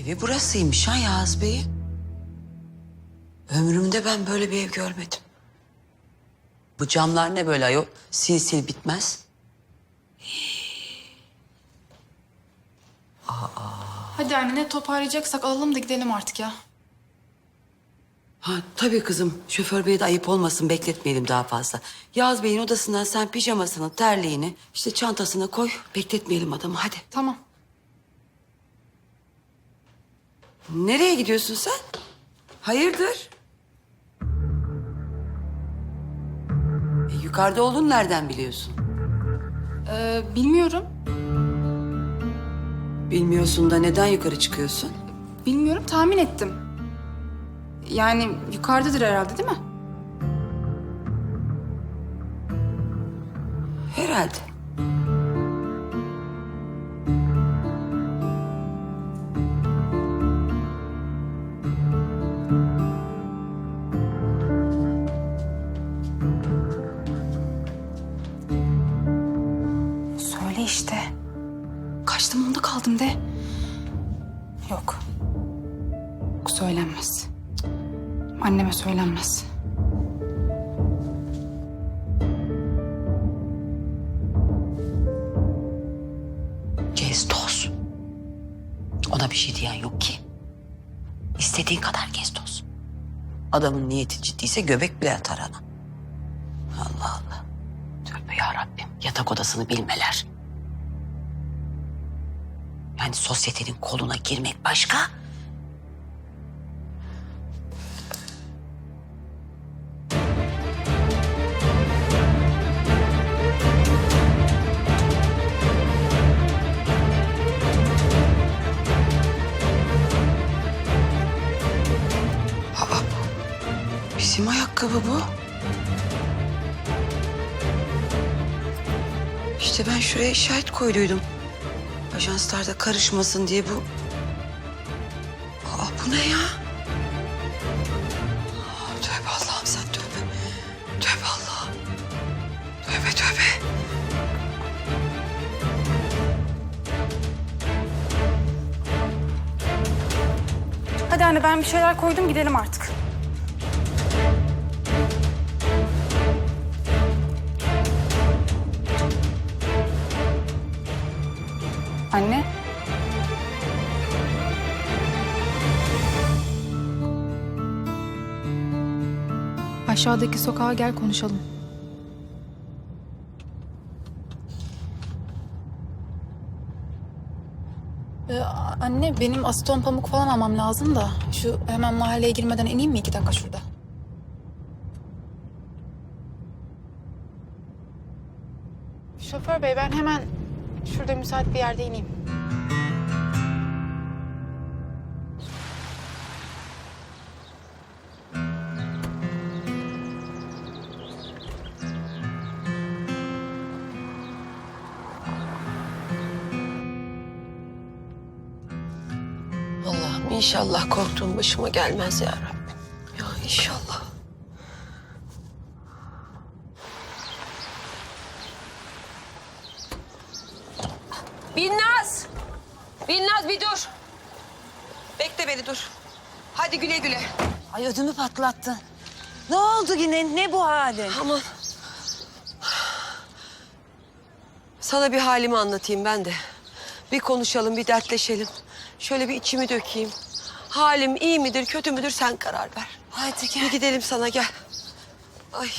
Evi burasıymış ha Yağız Bey'in. Ömrümde ben böyle bir ev görmedim. Bu camlar ne böyle ayol? Sil sil bitmez. Hadi anne ne toparlayacaksak alalım da gidelim artık ya. Ha tabii kızım. Şoför beye de ayıp olmasın bekletmeyelim daha fazla. Yağız Bey'in odasından sen pijamasını, terliğini, işte çantasına koy. Bekletmeyelim adamı hadi. Tamam. Nereye gidiyorsun sen? Hayırdır? E, yukarıda olduğunu nereden biliyorsun? Ee, bilmiyorum. Bilmiyorsun da neden yukarı çıkıyorsun? Bilmiyorum tahmin ettim. Yani yukarıdadır herhalde değil mi? Herhalde. Kaçtım onda kaldım de. Yok. Söylenmez. Anneme söylenmez. Gez toz. Ona bir şey diyen yok ki. İstediğin kadar gez toz. Adamın niyeti ciddiyse göbek bile atar ana. Allah Allah. Tövbe yarabbim. Yatak odasını bilmeler. Yani sosyetenin koluna girmek başka. Aa, bizim ayakkabı bu. İşte ben şuraya işaret koyduydum. Ajanslarda karışmasın diye bu. Aa, bu ne ya? Aa, Allah'ım sen tövbe. Tövbe Allah'ım. Tövbe tövbe. Hadi anne ben bir şeyler koydum gidelim artık. Anne. Aşağıdaki sokağa gel konuşalım. Ee, anne benim aseton pamuk falan almam lazım da şu hemen mahalleye girmeden ineyim mi iki dakika şurada? Şoför bey ben hemen şurada müsait bir yerde ineyim. Allah'ım inşallah korktuğum başıma gelmez ya Rabbim. Ya inşallah. Binnaz! Binnaz bir dur. Bekle beni dur. Hadi güle güle. Ay ödümü patlattın. Ne oldu yine? Ne bu halin? Aman. Sana bir halimi anlatayım ben de. Bir konuşalım, bir dertleşelim. Şöyle bir içimi dökeyim. Halim iyi midir, kötü müdür sen karar ver. Haydi Bir gidelim sana gel. Ay.